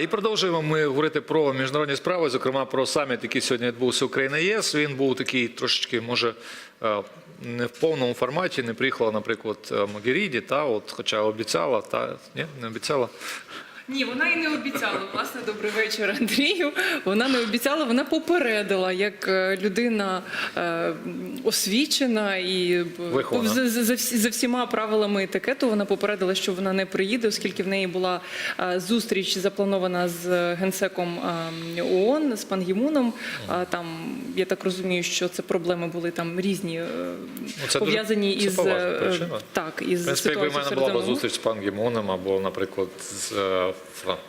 І продовжуємо ми говорити про міжнародні справи, зокрема про саміт, який сьогодні відбувся Україна ЄС. Він був такий трошечки, може, е, не в повному форматі. Не приїхала, наприклад, е, Могеріді, та от, хоча обіцяла, та ні, не обіцяла. Ні, вона і не обіцяла. Власне, добрий вечір, Андрію. Вона не обіцяла, вона попередила як е, людина е, освічена і е, Вихована. за, за, за, всіма правилами етикету. Вона попередила, що вона не приїде, оскільки в неї була е, зустріч запланована з генсеком е, ООН з пан Гімуном. А Там я так розумію, що це проблеми були там різні е, це дуже- пов'язані це із поважна е, так із В принципі, якби в мене була б зустріч з паном Гімоном або, наприклад, з е,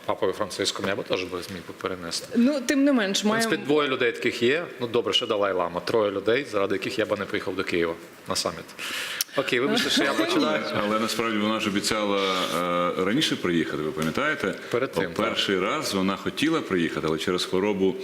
папою Франциском, я б теж би зміг би перенести. Ну, тим не менш, В принципі, двоє людей таких є. Ну добре, що Далай Лама. Троє людей, заради яких я би не поїхав до Києва на саміт. Окей, вибачте, що я починаю. Але насправді вона ж обіцяла е, раніше приїхати, ви пам'ятаєте? Перед тим, Перший раз вона хотіла приїхати, але через хворобу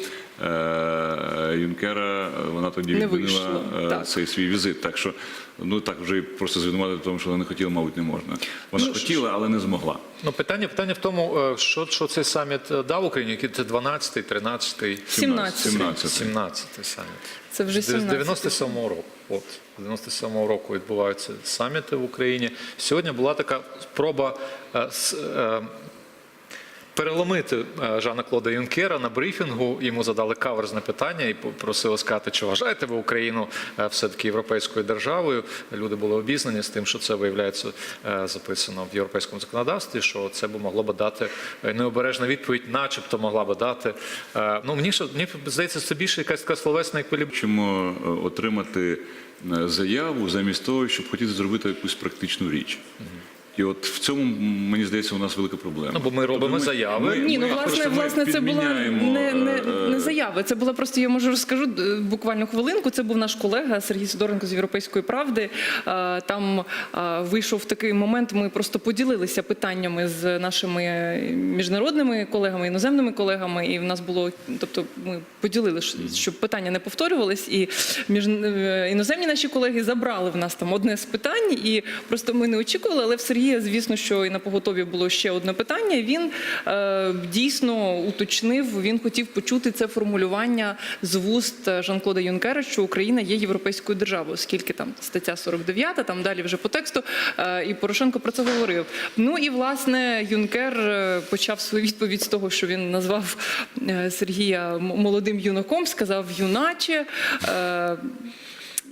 е, Юнкера вона тоді відмінила е, цей свій візит. Так що ну так вже просто звинуватити в тому, що вона не хотіла, мабуть, не можна. Вона хотіла, але не змогла. Ну, питання, питання в тому, е, що, що цей саміт е, дав Україні, який це 12-й, 13-й, 17. 17. 17-й саміт. це вже З 17. 97-го року. От, з 97-го року відбуваються саміти в Україні. Сьогодні була така спроба е, е, переломити е, Жана Клода Юнкера на брифінгу. Йому задали каверзне питання і попросили сказати, чи вважаєте ви Україну е, все-таки європейською державою. Люди були обізнані з тим, що це виявляється е, записано в європейському законодавстві, що це б могло би дати необережна відповідь, начебто могла би дати. Ну мені що мені здається, це більше якась така словесна еквілібрія. Хочемо е, отримати заяву замість того, щоб хотіти зробити якусь практичну річ. І от в цьому, мені здається, у нас велика проблема. Ну, бо ми робимо Тобто заяви. Ні, ну ми- власне, власне, це була не, не, е, не заява. Це була просто, я можу розкажу е, буквально хвилинку. Це був наш колега Сергій Сидоренко з Європейської правди. Е, Там вийшов такий момент. Ми просто поділилися питаннями з нашими міжнародними колегами, іноземними колегами. І в нас було, тобто, ми поділили, щоб питання не повторювались. І між іноземні наші колеги забрали в нас там одне з питань, і просто ми не очікували. Але в Сергія, звісно, що і на поготові було ще одне питання. Він е, дійсно уточнив, він хотів почути це формулювання з вуст Жан-Клода Юнкера, що Україна є європейською державою, оскільки там стаття 49, там далі вже по тексту. е, і Порошенко про це говорив. Ну і власне Юнкер е, почав свою відповідь з того, що він назвав е, Сергія молодим юнаком, сказав юначе. Е,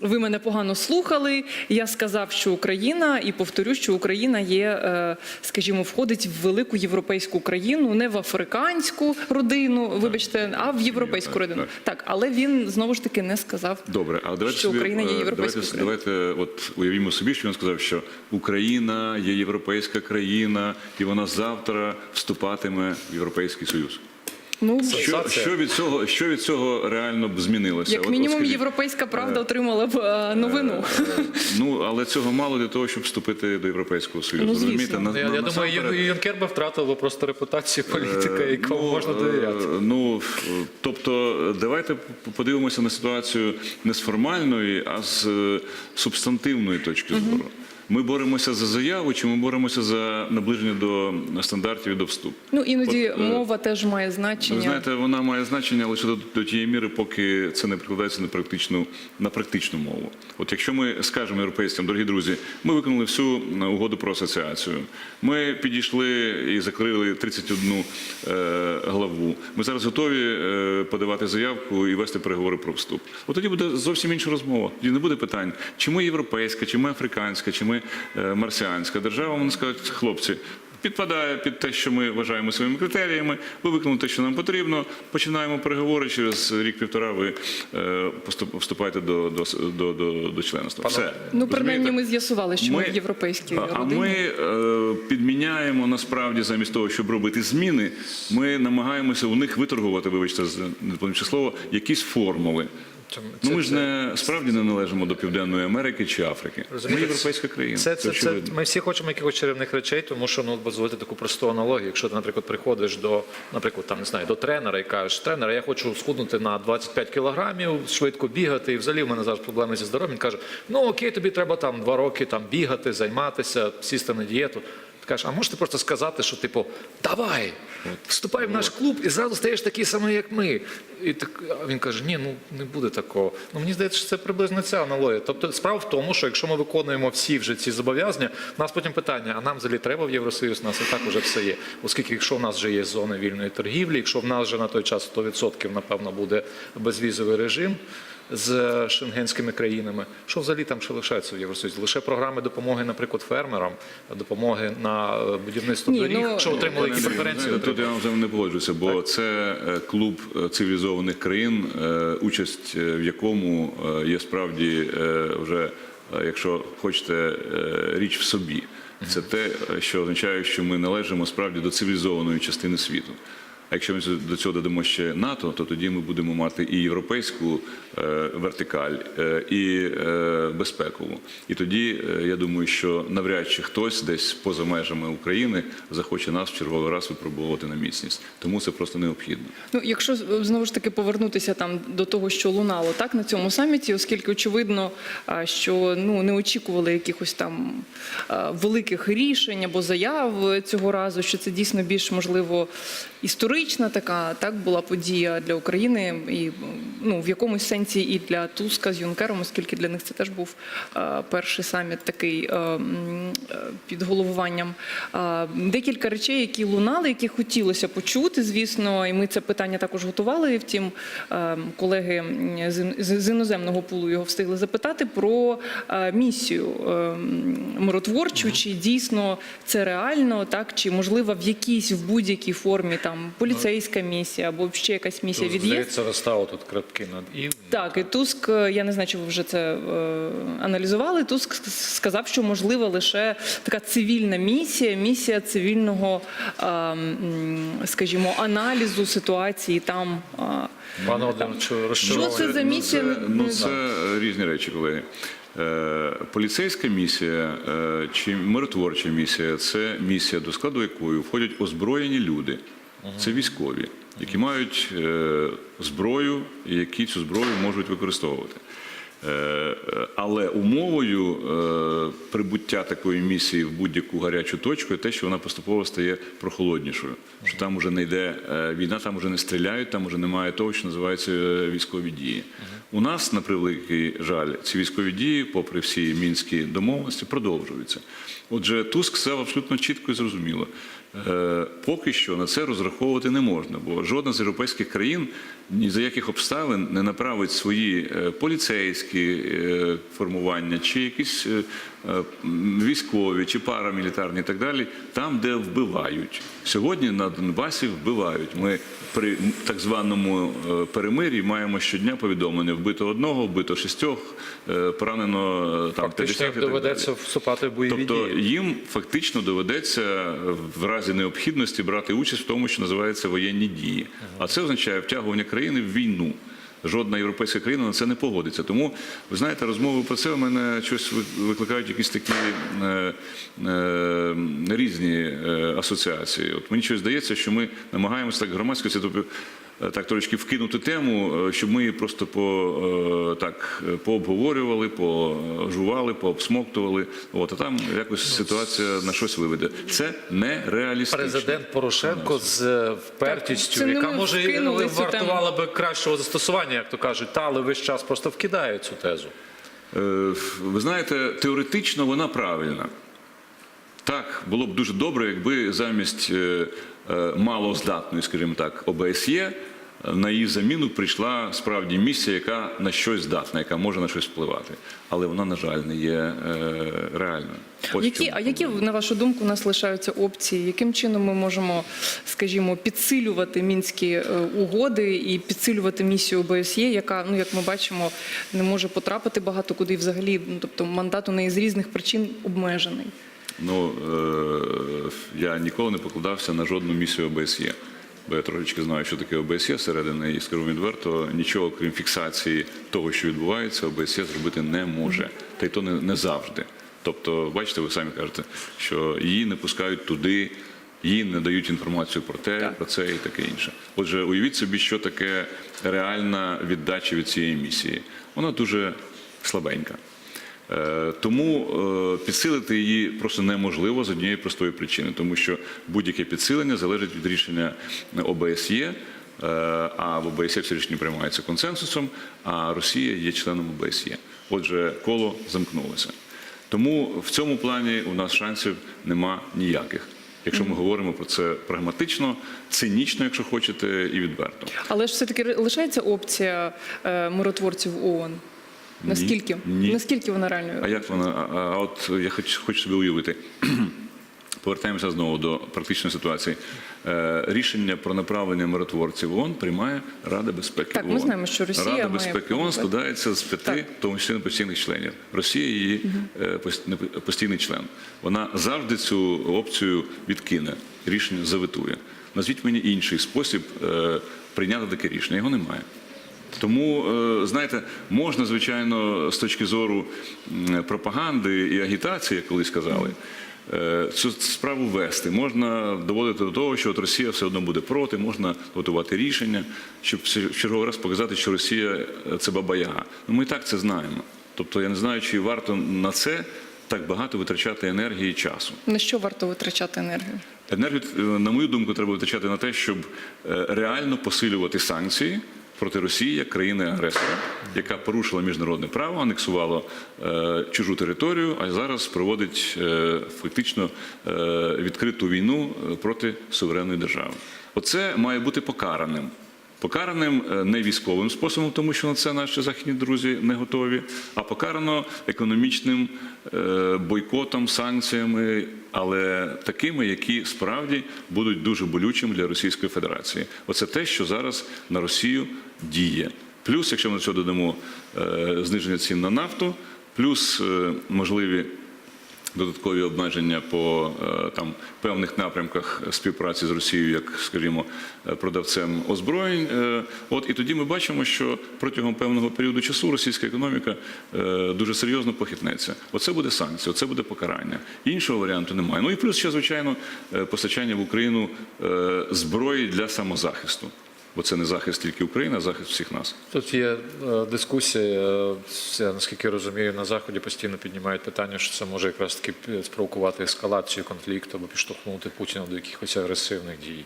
ви мене погано слухали. Я сказав, що Україна, і повторю, що Україна є, е, скажімо, входить в велику європейську країну, не в африканську родину, вибачте, а в європейську родину. так. Так, але він знову ж таки не сказав. Добре, а давайте що Україна є е, європейською давайте, давайте от уявімо собі, що він сказав, що Україна є європейська країна, і вона завтра вступатиме в Європейський Союз. Ну Що, що від цього, що від цього реально б змінилося? як От- мінімум, європейська правда отримала б е, новину. Ну але цього мало для того, щоб вступити до Європейського Союзу. Ну, звісно. Розумієте? На- Я, на- я думаю, насамперед- Ю- Юнкер би втратив би просто репутацію політика, якому Ну, можна е, довіряти. Ну тобто, е, давайте подивимося на ситуацію не з формальної, а з е, субстантивної точки зору. Ми боремося за заяву, чи ми боремося за наближення до стандартів і до вступу? Ну іноді От, е, мова теж має Ви значення. знаєте, вона має значення лише до, до тієї міри, поки це не прикладається на практичну, на практичну мову. От якщо ми скажемо європейцям, дорогі друзі, ми виконали всю е, угоду про асоціацію, ми підійшли і закрили 31 е, главу. Ми зараз готові е, подавати заявку і вести переговори про вступ. От тоді буде зовсім інша розмова. Тоді не буде питань, чи ми європейська, чи ми африканська, чи ми е, марсіанська держава. Вони скажуть, хлопці. Підпадає під те, що ми вважаємо своїми критеріями. Ви виконали те, що нам потрібно. Починаємо переговори. Через рік-півтора ви е, вступаєте до, до, до, до, до членства. Все. Ну, принаймні, ми з'ясували, що ми, Ми- в європейській А ми е, підміняємо насправді замість того, щоб робити зміни, ми намагаємося у них виторгувати, вибачте, з неполучне слово, якісь формули. Ну ми ж не справді не належимо до Південної Америки чи Африки. Ми європейська країна. Це, це, це, ми всі хочемо якихось чарівних речей, тому що ну дозволити таку просту аналогію. Якщо ти, наприклад, приходиш до, наприклад, там не знаю, до тренера і кажеш, тренер, я хочу схуднути на 25 кілограмів, швидко бігати, і взагалі в мене зараз проблеми зі здоров'ям. Він каже, ну окей, тобі треба там два роки там бігати, займатися, сісти на дієту. Ти кажеш, а можете просто сказати, що типу, давай, вступай в наш клуб і зразу стаєш такий самий, як ми. І так, а він каже, ні, ну не буде такого. Ну мені здається, що це приблизно ця аналогія. Тобто справа в тому, що якщо ми виконуємо всі вже ці зобов'язання, у нас потім питання: а нам взагалі треба в Євросоюз? У нас і так вже все є. Оскільки, якщо в нас вже є зони вільної торгівлі, якщо в нас вже на той час 100% напевно буде безвізовий режим. З шенгенськими країнами, що взагалі там ще лишається в Євросоюзі? Лише програми допомоги, наприклад, фермерам, допомоги на е, будівництво Ні, доріг, ну, що отримали які преференції. Тут я вам з вами не погоджуюся, бо це е, клуб е, цивілізованих країн, участь в якому є справді вже, якщо хочете, річ в собі. Це те, що означає, що ми належимо справді до цивілізованої частини світу. Якщо ми до цього додамо ще НАТО, то тоді ми будемо мати і європейську е, вертикаль, е, і е, безпекову. І тоді я думаю, що навряд чи хтось десь поза межами України захоче нас в черговий раз випробовувати на міцність. Тому це просто необхідно. Ну, якщо знову ж таки повернутися там до того, що лунало так на цьому саміті, оскільки очевидно, що ну не очікували якихось там великих рішень або заяв цього разу, що це дійсно більш можливо історична така так була подія для України, і ну в якомусь сенсі і для Туска з Юнкером, оскільки для них це теж був а, перший саміт такий е, під головуванням. Декілька речей, які лунали, які хотілося почути, звісно, і ми це питання також готували. Втім, е, колеги з з з іноземного пулу його встигли запитати про е, місію е, миротворчу, чи дійсно це реально, так чи можливо в якійсь в будь-якій формі там поліцейська місія або ще якась місія від. Здається, розставив тут крапки над і. Так, і Туск, е, я не знаю, чи ви вже це е, аналізували. Туск сказав, що можлива лише така цивільна місія, місія цивільного, е, скажімо, аналізу ситуації там. е. Пане Володимировичу, Що це за місія? Ну, це, ну, це різні речі, колеги. Е, Поліцейська місія е, чи миротворча місія це місія, до складу якої входять озброєні люди. Це військові, які мають е, зброю і які цю зброю можуть використовувати. Е, Але умовою е, прибуття такої місії в будь-яку гарячу точку є те, що вона поступово стає прохолоднішою. Що там уже не йде війна, там уже не стріляють, там уже немає того, що називається військові дії. У нас, на превеликий жаль, ці військові дії, попри всі мінські домовленості, продовжуються. Отже, Туск сказав абсолютно чітко і зрозуміло. Е, Поки що на це розраховувати не можна, бо жодна з європейських країн ні за яких обставин не направить свої е, поліцейські е, формування, чи якісь військові, чи парамілітарні і так далі, там, де вбивають. Сьогодні на Донбасі вбивають. Ми при так званому е, перемир'ї маємо щодня повідомлення: вбито одного, вбито шістьох, е, поранено е, там Фактично 50 і так доведеться далі. вступати в бойові Тобто дії. їм фактично доведеться в разі необхідності брати участь в тому, що називається воєнні дії. А це означає втягування країни в війну. Жодна європейська країна на це не погодиться. Тому ви знаєте, розмови про це у мене щось ви- викликають якісь такі е, е, різні е, асоціації. От мені щось здається, що ми намагаємося так громадськості, тобто так трошки вкинути тему, е, щоб ми її просто по е, так е, пообговорювали, пожували, пообсмоктували. От а там якось ситуація на щось виведе. Це не реалістично. Президент Порошенко з е, впертістю, яка може і вартувала би кращого застосування, як то кажуть, та але весь час просто вкидає цю тезу. Е, Ви знаєте, теоретично вона правильна. Так, було б дуже добре, якби замість е, е, малоздатної, скажімо так, ОБСЄ на її заміну прийшла справді місія, яка на щось здатна, яка може на щось впливати. Але вона, на жаль, не є е, реальною. Ось Які, а які, на вашу думку, у нас лишаються опції? Яким чином ми можемо, скажімо, підсилювати мінські е, угоди і підсилювати місію ОБСЄ, яка, ну як ми бачимо, не може потрапити багато куди і взагалі, ну тобто мандат у неї з різних причин обмежений. Ну, е, я ніколи не покладався на жодну місію ОБСЄ. Бо я трошечки знаю, що таке ОБСЄ всередини, і скажу відверто, нічого крім фіксації того, що відбувається, ОБСЄ зробити не може. Та й то не, не завжди. Тобто, бачите, ви самі кажете, що її не пускають туди, їй не дають інформацію про те, Так. про це і таке інше. Отже, уявіть собі, що таке реальна віддача від цієї місії. Вона дуже слабенька. Е, Тому е, підсилити її просто неможливо з однієї простої причини, тому що будь-яке підсилення залежить від рішення ОБСЄ. Е, А в ОБСЄ всі рішення приймаються консенсусом, а Росія є членом ОБСЄ. Отже, коло замкнулося. Тому в цьому плані у нас шансів нема ніяких. Якщо ми говоримо про це прагматично, цинічно, якщо хочете, і відверто. Але ж все-таки лишається опція миротворців ООН. Наскільки? Ні. Наскільки вона реальною? А як вона? А, а от я хоч хочу собі уявити. Повертаємося знову до практичної ситуації. Е, Рішення про направлення миротворців ООН приймає Рада безпеки Так, ми знаємо, що Росія Рада має безпеки ООН складається з п'яти, тому числі постійних членів. Росія її не- постійний член. Вона завжди цю опцію відкине, рішення заветує. Назвіть мені інший спосіб е, прийняти таке рішення. Його немає. Тому, е, знаєте, можна, звичайно, з точки зору пропаганди і агітації, як колись казали, е, цю справу вести. Можна доводити до того, що от Росія все одно буде проти, можна готувати рішення, щоб в черговий раз показати, що Росія е, це баба-яга. Ну, ми і так це знаємо. Тобто я не знаю, чи варто на це так багато витрачати енергії і часу. На що варто витрачати енергію? Енергію, на мою думку, треба витрачати на те, щоб реально посилювати санкції проти Росії як країни-агресора, яка порушила міжнародне право, анексувала е, чужу територію, а зараз проводить е, фактично е, відкриту війну е, проти суверенної держави. Оце має бути покараним. Покараним е, не військовим способом, тому що на це наші західні друзі не готові, а покарано економічним е, бойкотом, санкціями, але такими, які справді будуть дуже болючими для Російської Федерації. Оце те, що зараз на Росію діє. Плюс, якщо ми до цього додамо е, зниження цін на нафту, плюс е, можливі додаткові обмеження по е, там певних напрямках співпраці з Росією, як скажімо, продавцем озброєнь. От і тоді ми бачимо, що протягом певного періоду часу російська економіка дуже серйозно похитнеться. Оце буде санкція, оце буде покарання. Іншого варіанту немає. Ну і плюс ще звичайно постачання в Україну зброї для самозахисту. Бо це не захист тільки України, а захист всіх нас. Тут є е, дискусія, Я, наскільки я розумію, на Заході постійно піднімають питання, що це може якраз таки спровокувати ескалацію конфлікту або підштовхнути Путіна до якихось агресивних дій.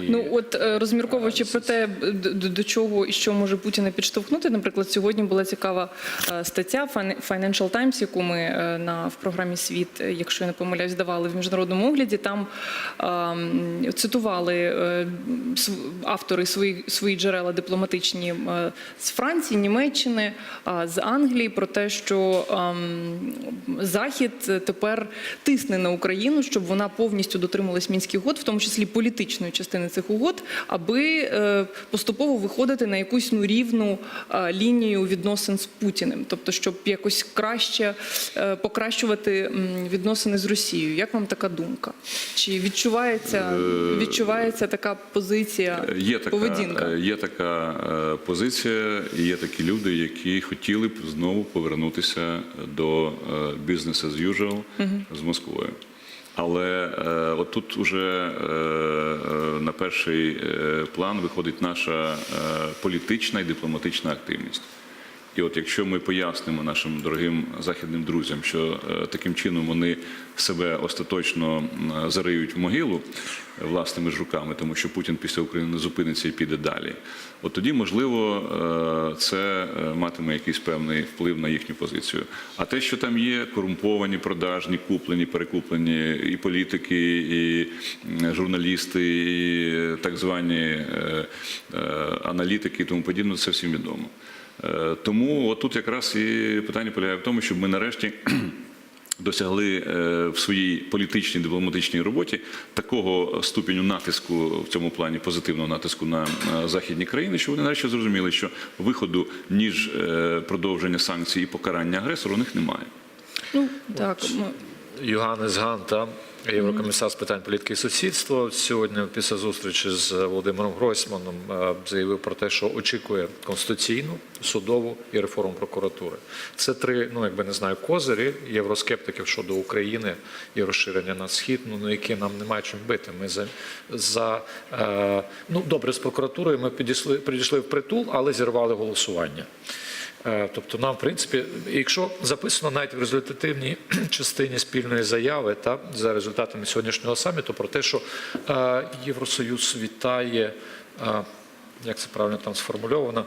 Ну от е, розмірковуючи про те, до, чого і що може Путіна підштовхнути. Наприклад, сьогодні була цікава е, стаття Fin- Financial Times, яку ми е, на в програмі Світ, е, якщо я не помиляюсь, давали в міжнародному огляді. Там ем, цитували е, автори свої свої джерела дипломатичні е, з Франції, Німеччини, а, з Англії про те, що ем, Захід тепер тисне на Україну, щоб вона повністю дотрималась мінських угод, в тому числі політичної частини цих угод, аби е, поступово виходити на якусь ну рівну е, лінію відносин з Путіним, тобто щоб якось краще е, покращувати відносини з Росією. Як вам така думка? Чи відчувається відчувається така позиція Є така, поведінка? є така позиція, і є такі люди, які хотіли б знову повернутися до business as usual з Москвою. Але е, от уже е, е, на перший план виходить наша політична і дипломатична активність. І от якщо ми пояснимо нашим дорогим західним друзям, що е, таким чином вони себе остаточно зариють в могилу е, власними ж руками, тому що Путін після України зупиниться і піде далі, от тоді, можливо, е, це матиме якийсь певний вплив на їхню позицію. А те, що там є корумповані, продажні, куплені, перекуплені і політики, і журналісти, і так звані аналітики і тому подібне, це всім відомо. Е, Тому отут якраз і питання полягає в тому, щоб ми нарешті досягли е, в своїй політичній дипломатичній роботі такого ступеню натиску в цьому плані позитивного натиску на е, західні країни, щоб вони нарешті зрозуміли, що виходу ніж продовження санкцій і покарання агресору у них немає. Ну так Йоганнес Ганта, єврокомісар з питань політики і сусідства, сьогодні після зустрічі з Володимиром Гройсманом е, заявив про те, що очікує конституційну, судову і реформу прокуратури. Це три, ну якби не знаю, козирі євроскептиків щодо України і розширення на схід, ну які нам немає чим бити. Ми за, за е, ну добре з прокуратурою. Ми підійшли, підійшли в притул, але зірвали голосування. Е, Тобто нам, в принципі, якщо записано навіть в результативній частині спільної заяви та за результатами сьогоднішнього саміту про те, що е, Євросоюз вітає, е, як це правильно там сформульовано,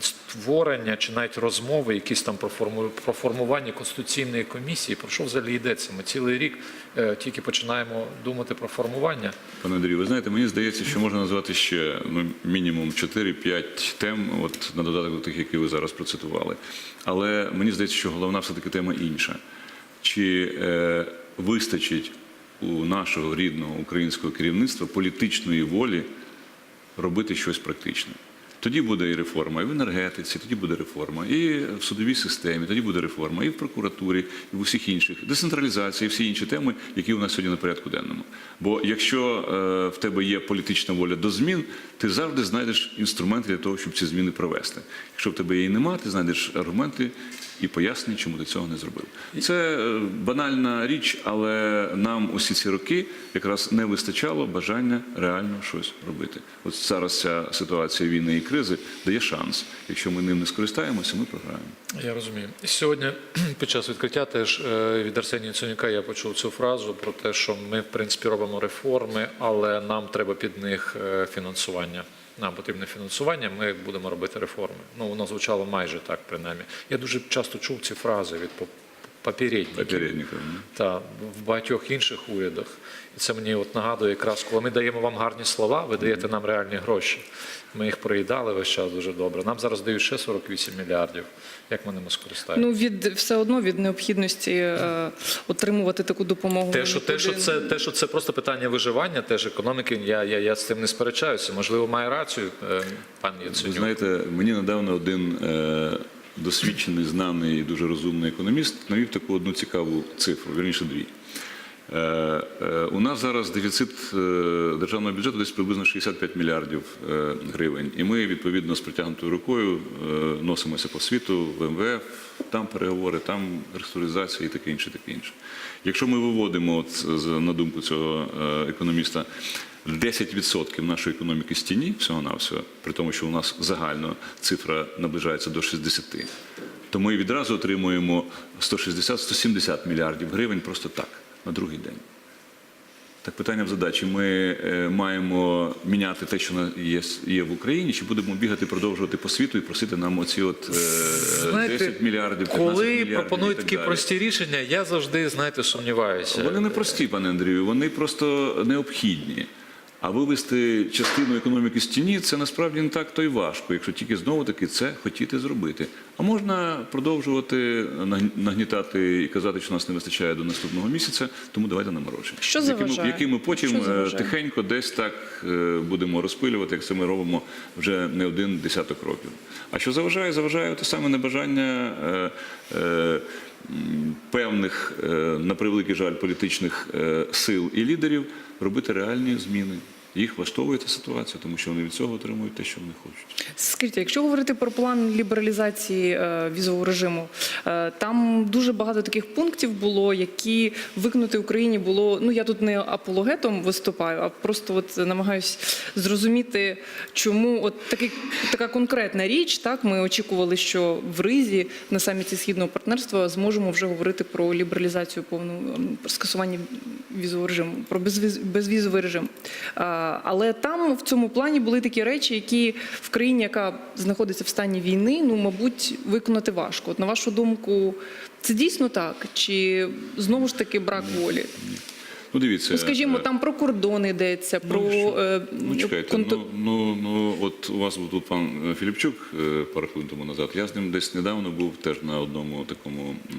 створення чи навіть розмови, якісь там про форму- про формування конституційної комісії, про що взагалі йдеться? Ми цілий рік е, тільки починаємо думати про формування. Пане Андрію, ви знаєте, мені здається, що можна назвати ще ну, мінімум 4-5 тем, от на додаток до тих, які ви зараз процитували. Але мені здається, що головна все-таки тема інша. Чи е, вистачить у нашого рідного українського керівництва політичної волі робити щось практичне? Тоді буде і реформа, і в енергетиці, тоді буде реформа, і в судовій системі, тоді буде реформа, і в прокуратурі, і в усіх інших децентралізація, і всі інші теми, які у нас сьогодні на порядку денному. Бо якщо е, в тебе є політична воля до змін, ти завжди знайдеш інструменти для того, щоб ці зміни провести. Якщо в тебе її нема, ти знайдеш аргументи і пояснення, чому ти цього не зробив. Це е, банальна річ, але нам усі ці роки якраз не вистачало бажання реально щось робити. От зараз ця ситуація війни і кризи дає шанс. Якщо ми ним не скористаємося, ми програємо. Я розумію. Сьогодні під час відкриття теж е, від Арсенія Ценюка я почув цю фразу про те, що ми в принципі робимо реформи, але нам треба під них е, фінансування. Нам потрібне фінансування, ми будемо робити реформи. Ну воно звучало майже так, принаймні. Я дуже часто чув ці фрази від попередників. Попередників. Та в багатьох інших урядах. І це мені от нагадує якраз, коли ми даємо вам гарні слова, ви даєте нам реальні гроші. Ми їх проїдали весь час дуже добре. Нам зараз дають ще 48 мільярдів. Як ми ними скористаємося? Ну від все одно від необхідності е, отримувати таку допомогу. Те, що, те, що це, те, що це просто питання виживання, теж економіки, я, я, я з цим не сперечаюся. Можливо, має рацію е, пан Ви знаєте, мені недавно один е, досвідчений, знаний і дуже розумний економіст навів таку одну цікаву цифру, вірніше дві. Е, е, у нас зараз дефіцит е, державного бюджету десь приблизно 65 мільярдів гривень. І ми, відповідно, з притягнутою рукою носимося по світу, в МВФ, там переговори, там реструктуризація і таке інше, таке інше. Якщо ми виводимо, на думку цього економіста, 10% нашої економіки з тіні всього-навсього, при тому, що у нас загально цифра наближається до 60, то ми відразу отримуємо 160-170 мільярдів гривень просто так, на другий день. Так питання в задачі. Ми е, маємо міняти те, що є, в Україні, чи будемо бігати, продовжувати по світу і просити нам оці от е, 10 мільярдів, 15 коли мільярдів пропонують такі далі. прості рішення, я завжди, знаєте, сумніваюся. Вони не прості, пане Андрію, вони просто необхідні. А вивести частину економіки з тіні це насправді не так то й важко, якщо тільки знову таки це хотіти зробити. А можна продовжувати нагн- нагнітати і казати, що нас не вистачає до наступного місяця, тому давайте наморочимо. Що заважає? Які ми потім Що е, заважає? тихенько десь так е, будемо розпилювати, як це ми робимо вже не один десяток років. А що заважає? Заважає те саме небажання. Е, е, Певних, е, на превеликий жаль, політичних сил і лідерів робити реальні зміни. Їх влаштовує ця ситуація, тому що вони від цього отримують те, що вони хочуть. Скажіть, якщо говорити про план лібералізації е, візового режиму, е, там дуже багато таких пунктів було, які виконати Україні було. Ну я тут не апологетом виступаю, а просто от намагаюсь зрозуміти, чому от такий така конкретна річ. Так ми очікували, що в Ризі на саміті східного партнерства зможемо вже говорити про лібералізацію повну скасування візового режиму, про безвіз, безвізовий режим. Але там в цьому плані були такі речі, які в країні, яка знаходиться в стані війни, ну мабуть, виконати важко. От на вашу думку, це дійсно так? Чи знову ж таки брак волі? Ну, дивіться, Ну, скажімо, е, там про кордони йдеться, про що? е, Ну, чекайте, конто- ну, ну, ну, от у вас був тут пан Філіпчук е, пару хвилин тому назад. Я з ним десь недавно був теж на одному такому е,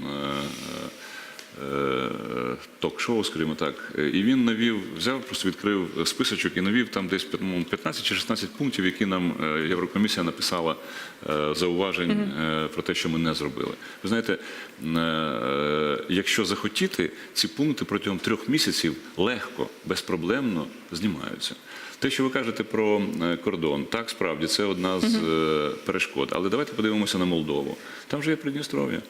ток-шоу, скажімо так. Е, І він навів, взяв, просто відкрив списочок і навів там десь 15 чи 16 пунктів, які нам е, Єврокомісія написала е, зауважень е, про те, що ми не зробили. Ви знаєте, е, якщо захотіти, ці пункти протягом трьох місяців легко, безпроблемно знімаються. Те, що ви кажете про е, кордон, так справді це одна з е, перешкод. Але давайте подивимося на Молдову. Там же є Придністров'я.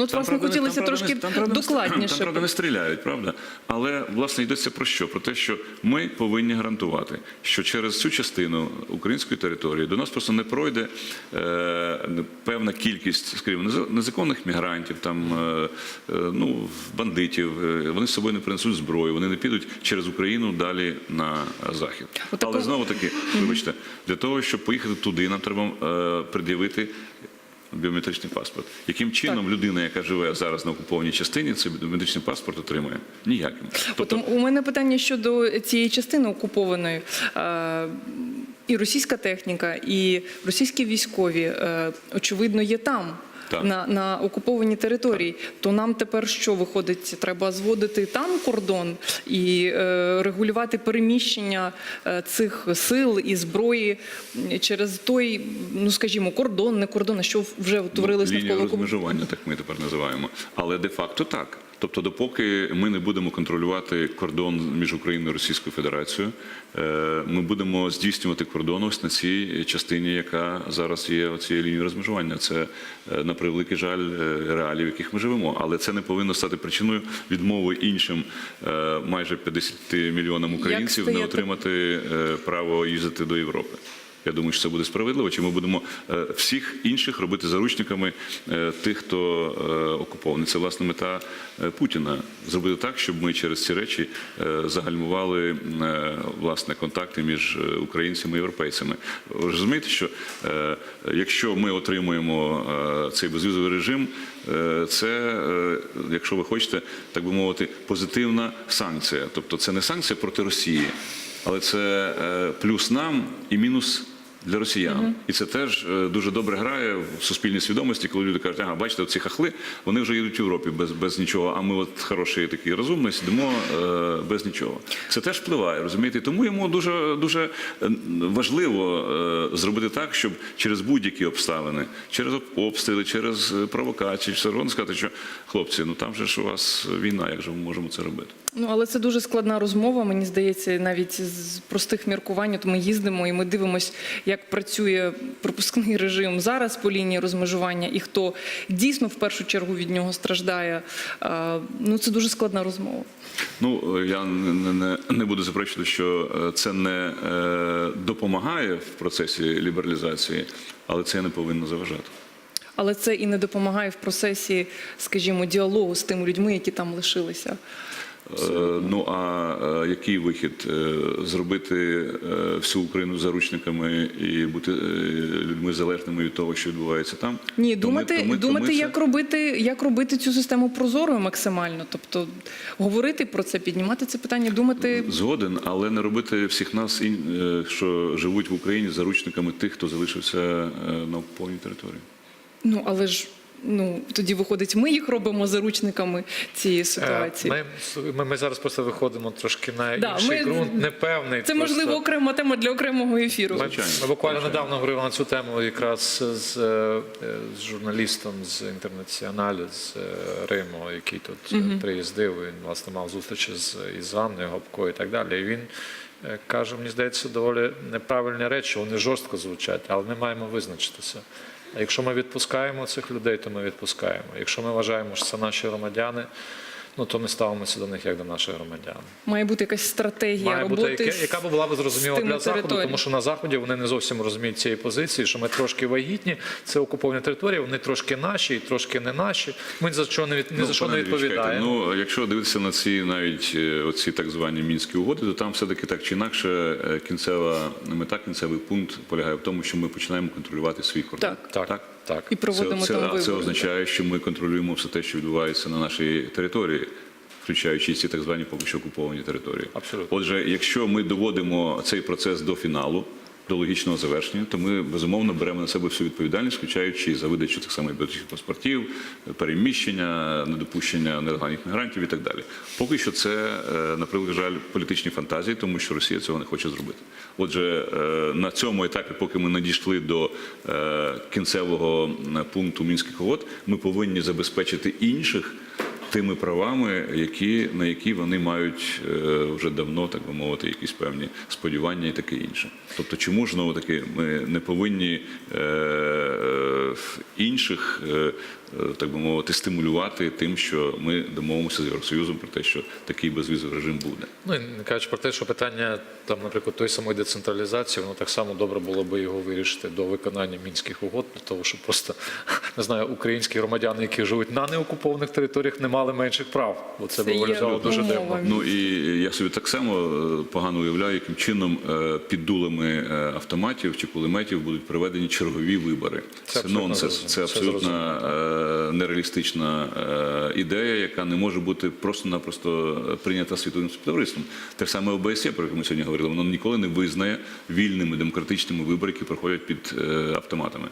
Ну, от, власне, хотілося трошки докладніше. Там, правда, не стріляють, правда? Але, власне, йдеться про що? Про те, що ми повинні гарантувати, що через цю частину української території до нас просто не пройде е, певна кількість, скажімо, нез- незаконних мігрантів, там, е, е, ну, бандитів. Е, Вони з собою не принесуть зброю, вони не підуть через Україну далі на захід. От Але знову таки, вибачте, для того, щоб поїхати туди, нам треба е, пред'явити біометричний паспорт. Яким чином людина, яка живе зараз на окупованій частині, цей біометричний паспорт отримує? Ніяким. От у мене питання щодо цієї частини окупованої. І російська техніка, і російські військові, е, очевидно, є там. Так. На, на окупованій території, то нам тепер що виходить? Треба зводити там кордон і е, регулювати переміщення е, цих сил і зброї через той, ну скажімо, кордон, не кордон, а що вже утворилось Ну, навколо розмежування, так ми тепер називаємо. Але де-факто так. Тобто, допоки ми не будемо контролювати кордон між Україною і Російською Федерацією, е, ми будемо здійснювати кордон ось на цій частині, яка зараз є цією лінією розмежування. Це е, на превеликий жаль е, реалії, в яких ми живемо. Але це не повинно стати причиною відмови іншим майже 50 мільйонам українців не отримати право їздити до Європи. Я думаю, що це буде справедливо. Чи ми будемо е, всіх інших робити заручниками е, тих, хто е, окупований? Це власне мета Путіна зробити так, щоб ми через ці речі загальмували власне контакти між українцями і європейцями. Ви розумієте, що якщо ми отримуємо цей безвізовий режим, це, якщо ви хочете, так би мовити, позитивна санкція. Тобто це не санкція проти Росії. Але це плюс нам і мінус для росіян. І це теж е, дуже добре грає в суспільній свідомості, коли люди кажуть, ага, бачите, ці хахли, вони вже їдуть в Європі без, без нічого, а ми от хороші такі розумні, сидимо е, без нічого. Це теж впливає, розумієте? Тому йому дуже, дуже е, важливо е, зробити так, щоб через будь-які обставини, через обстріли, через е, провокації, все одно сказати, що хлопці, ну там же ж у вас війна, як же ми можемо це робити? Ну, але це дуже складна розмова. Мені здається, навіть з простих міркувань. От ми їздимо і ми дивимося, як працює пропускний режим зараз по лінії розмежування, і хто дійсно в першу чергу від нього страждає. Ну, це дуже складна розмова. Ну я не, не, не буду заперечувати, що е, це не е, допомагає в процесі лібералізації, але це не повинно заважати. Але це і не допомагає в процесі, скажімо, діалогу з тими людьми, які там лишилися. Е, Ну а е, який вихід Е, зробити всю Україну заручниками і бути людьми залежними від того, що відбувається там? Ні, То ми- думати, то ми- то думати, ми це- як робити, як робити цю систему прозорою максимально. Тобто говорити про це, піднімати це питання, думати. Згоден, але не робити всіх нас, що живуть в Україні, заручниками тих, хто залишився на окупованій території. Ну але ж ну тоді виходить, ми їх робимо заручниками цієї Е, ситуації. Ми, ми, ми зараз просто виходимо трошки на Да, інший ми- ґрунт, непевний. Це просто. можливо окрема тема для окремого ефіру. Ми, ми буквально Звичайно. недавно говорили на цю тему якраз з, е, з журналістом з інтернаціоналю з е, Риму, який тут е, приїздив. Він власне мав зустрічі з із Анною Гопко і так далі. І він е, каже, мені здається, доволі неправильні речі, вони жорстко звучать, але ми маємо визначитися. Якщо ми відпускаємо цих людей, то ми відпускаємо. Якщо ми вважаємо, що це наші громадяни, ну то ми ставимося до них як до наших громадян. Має бути якась стратегія Має роботи. бути, яка, яка б була б зрозуміла для заходу, тому що на заході вони не зовсім розуміють цієї позиції, що ми трошки вагітні, це окуповані території, вони трошки наші і трошки не наші. Ми за що не від ні за що не відповідаємо. Ну, якщо дивитися на ці навіть е, оці так звані мінські угоди, то там все-таки так чи інакше е, кінцева мета, кінцевий пункт полягає в тому, що ми починаємо контролювати свій кордон. Так. Так, так. І проводимо це, це, там вибори. це означає, що ми контролюємо все те, що відбувається на нашій території, включаючи ці так звані поки що окуповані території. Абсолютно. Отже, якщо ми доводимо цей процес до фіналу. До логічного завершення, то ми безумовно беремо на себе всю відповідальність, включаючи за видачу тих самих біометричних паспортів, переміщення, недопущення нелегальних мігрантів і так далі. Поки що це, е, на превеликий жаль, політичні фантазії, тому що Росія цього не хоче зробити. Отже, е, на цьому етапі, поки ми не дійшли до е, кінцевого пункту мінських угод, ми повинні забезпечити інших тими правами, які, на які вони мають е, вже давно, так би мовити, якісь певні сподівання і таке інше. Тобто, чому ж знову таки ми не повинні е, е, інших, е, е, так би мовити, стимулювати тим, що ми домовимося з Євросоюзом про те, що такий безвізовий режим буде. Ну і не кажучи про те, що питання там, наприклад, тої самої децентралізації, воно так само добре було би його вирішити до виконання мінських угод, для того, щоб просто не знаю, українські громадяни, які живуть на неокупованих територіях, не мали менших прав. Бо це, Це виглядало дуже дивно. Ну і я собі так само е, погано уявляю, яким чином е, під дулами е, автоматів чи кулеметів будуть проведені чергові вибори. Це Це, абсолютно нонсенс, це Це абсолютно е, нереалістична ідея, яка не може бути просто-напросто прийнята світовим співтовариством. Те ж саме ОБСЄ, про яке ми сьогодні говорили, воно ніколи не визнає вільними демократичними вибори, які проходять під автоматами.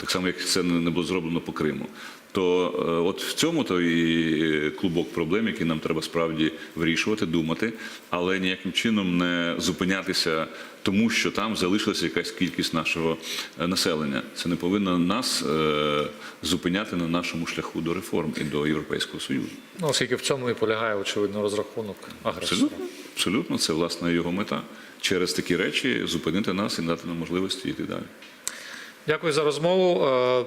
Так само, як це не було зроблено по Криму. То е, от в цьому то і клубок проблем, які нам треба справді вирішувати, думати, але ніяким чином не зупинятися, тому що там залишилася якась кількість нашого е, населення. Це не повинно нас е, зупиняти на нашому шляху до реформ і до Європейського Союзу. Ну, оскільки в цьому і полягає, очевидно, розрахунок агресора. Абсолютно, абсолютно, це власне його мета. Через такі речі зупинити нас і дати нам можливості йти далі. Дякую за розмову. Е,